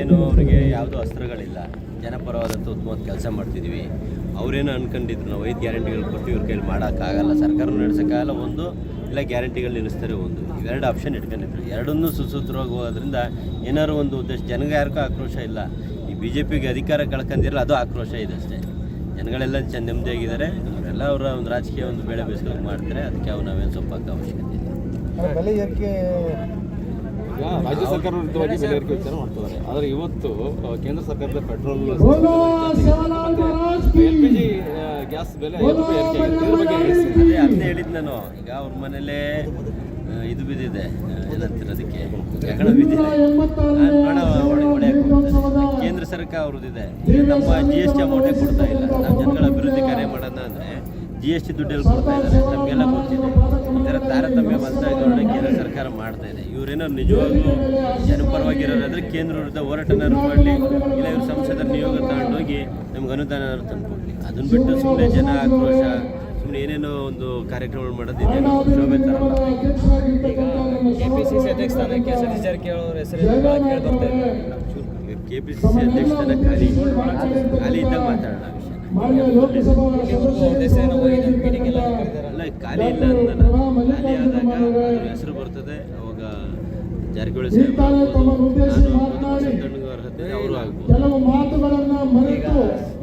ಏನು ಅವರಿಗೆ ಯಾವುದೂ ಅಸ್ತ್ರಗಳಿಲ್ಲ. ಜನಪರವಾದಂಥ ಉತ್ತಮವಾದ ಕೆಲಸ ಮಾಡ್ತಿದ್ವಿ. ಅವರೇನು ಅನ್ಕೊಂಡಿದ್ರು, ನಾವು ಐದು ಗ್ಯಾರಂಟಿಗಳು ಕೊಟ್ಟು ಇವ್ರ ಕೈಲಿ ಮಾಡೋಕ್ಕಾಗಲ್ಲ ಸರ್ಕಾರ ನಡೆಸೋಕ್ಕಾಗಲ್ಲ, ಒಂದು ಇಲ್ಲ ಗ್ಯಾರಂಟಿಗಳು ನಿಲ್ಲಿಸ್ತಾರೆ ಒಂದು. ಇವೆರಡು ಆಪ್ಷನ್ ಇಟ್ಕೊಂಡಿದ್ರು. ಎರಡನ್ನೂ ಸುಸೂತ್ರವಾಗಿ ಹೋಗೋದ್ರಿಂದ ಏನಾದ್ರು ಒಂದು ಉದ್ದೇಶ, ಜನಗೆ ಯಾರಿಗೂ ಆಕ್ರೋಶ ಇಲ್ಲ. ಈ ಬಿ ಜೆ ಪಿಗೆ ಅಧಿಕಾರ ಕಳ್ಕೊಂಡಿರಲ್ಲ ಅದು ಆಕ್ರೋಶ ಇದೆ ಅಷ್ಟೇ. ಜನಗಳೆಲ್ಲ ಚೆಂದ ನೆಮ್ಮದಿಯಾಗಿದ್ದಾರೆ. ಅವರೆಲ್ಲ ಅವರ ಒಂದು ರಾಜಕೀಯ ಒಂದು ಬೆಳೆ ಬೇಸ್ಕೊಂಡು ಮಾಡ್ತಾರೆ. ಅದಕ್ಕೆ ಅವು ನಾವೇನು ಸೊಪ್ಪಾಕ ಅವಶ್ಯಕತೆ ಏರಿಕೆ ಈಗ ರಾಜ್ಯ ಸರ್ಕಾರ ವಿರುದ್ಧವಾಗಿ ಬೆಲೆ ಏರಿಕೆ ವಿಚಾರ ಮಾಡ್ತಿದ್ದಾರೆ. ಆದರೆ ಇವತ್ತು ಕೇಂದ್ರ ಸರ್ಕಾರದ petrol L P G gas ಬೆಲೆ ಅಂತ. ಅದೇ ಹೇಳಿದ್ದು ನಾನು. ಈಗ ಅವ್ರ ಮನೇಲೇ ಇದು ಬಿದ್ದಿದೆ. ಇದಂತಿರೋದಕ್ಕೆ ಏನಂತೀರ ಅದಕ್ಕೆ. ಬಿದ್ದಿದೆ. ಹಣ. ಕೇಂದ್ರ ಸರ್ಕಾರ ಅವ್ರದ್ದಿದೆ. ಇದೆ ನಮ್ಮ ಜಿ ಎಸ್ ಟಿ ಅಮೌಂಟೇ ಕೊಡ್ತಾ ಇಲ್ಲ. ನಾವು ಜನಗಳ ಅಭಿವೃದ್ಧಿ ಕಾರ್ಯ ಮಾಡೋಣ ಅಂದರೆ ಜಿ ಎಸ್ ಟಿ ದುಡ್ಡಲ್ಲಿ ಕೊಡ್ತಾ ಇದ್ದಾರೆ. ನಮಗೆಲ್ಲ ಗೊತ್ತಿದೆ. ಸರ್ಕಾರ ಮಾಡ್ತಾ ಇದೆ. ಇವರೇನೋ ನಿಜವಾಗ್ಲೂ ಜನಪರವಾಗಿರೋದಾದ್ರೆ ಕೇಂದ್ರ ವಿರುದ್ಧ ಹೋರಾಟನಾದ್ರು ಮಾಡಲಿ ಇಲ್ಲ ಇವ್ರ ಸಂಸದರ ನಿಯೋಗ ತಗೊಂಡೋಗಿ ನಮ್ಗೆ ಅನುದಾನ ತಂದುಕೊಡ್ಲಿ. ಅದನ್ನ ಬಿಟ್ಟು ಸುಮ್ಮನೆ ಜನ ಆಕ್ರೋಶ ಸುಮ್ಮನೆ ಏನೇನೋ ಒಂದು ಕಾರ್ಯಕ್ರಮಗಳು ಮಾಡೋದು ಇದೇನೋ ಶೋಭೆ ಸಿ ಸಿ ಅಧ್ಯಕ್ಷ ಸ್ಥಾನಕ್ಕೆ ಸತೀಶ್ ಜಾರಕಿಹೊಳಿ ಅವರ ಹೆಸರು ಕೇಳಿ ಬರ್ತಾ ಇದೆ. ಕೆ ಪಿ ಸಿ ಸಿ ಅಧ್ಯಕ್ಷತನ ಖಾಲಿ ಖಾಲಿ ಇದ್ದಾಗ ಮಾತಾಡೋಣ ಆ ಖಾಲಿ ಇಲ್ಲ ಅಂತಲ್ಲ ಖಾಲಿ ಆದಾಗ ಹೆಸರು ಬರ್ತದೆ. ಅವಾಗ ಜಾರಕಿಹೊಳಿ ಸಾಹೇಬ್ ಅರ್ಹತೆ ಅವರು ಆಗ್ಬೋದು. ಈಗ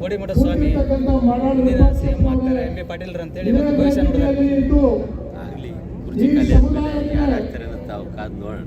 ಕೋಡಿಮಠ ಸ್ವಾಮಿ ಮುಂದಿನ ಸಿಎಂ ಆಗ್ತಾರೆ. ಎಂ ಬಿ ಪಾಟೀಲ್ ಅಂತೇಳಿ ಇವತ್ತು ಭವಿಷ್ಯ ನೋಡಿದ್ರೆ ಆಗ್ಲಿ ಆಗಲಿ ಕುರ್ಚಿ ಖಾಲಿ ಆದ್ಮೇಲೆ ಯಾರು ಆಗ್ತಾರೆ ಅಂತ ತಾವು ಕಾದು ನೋಡೋಣ.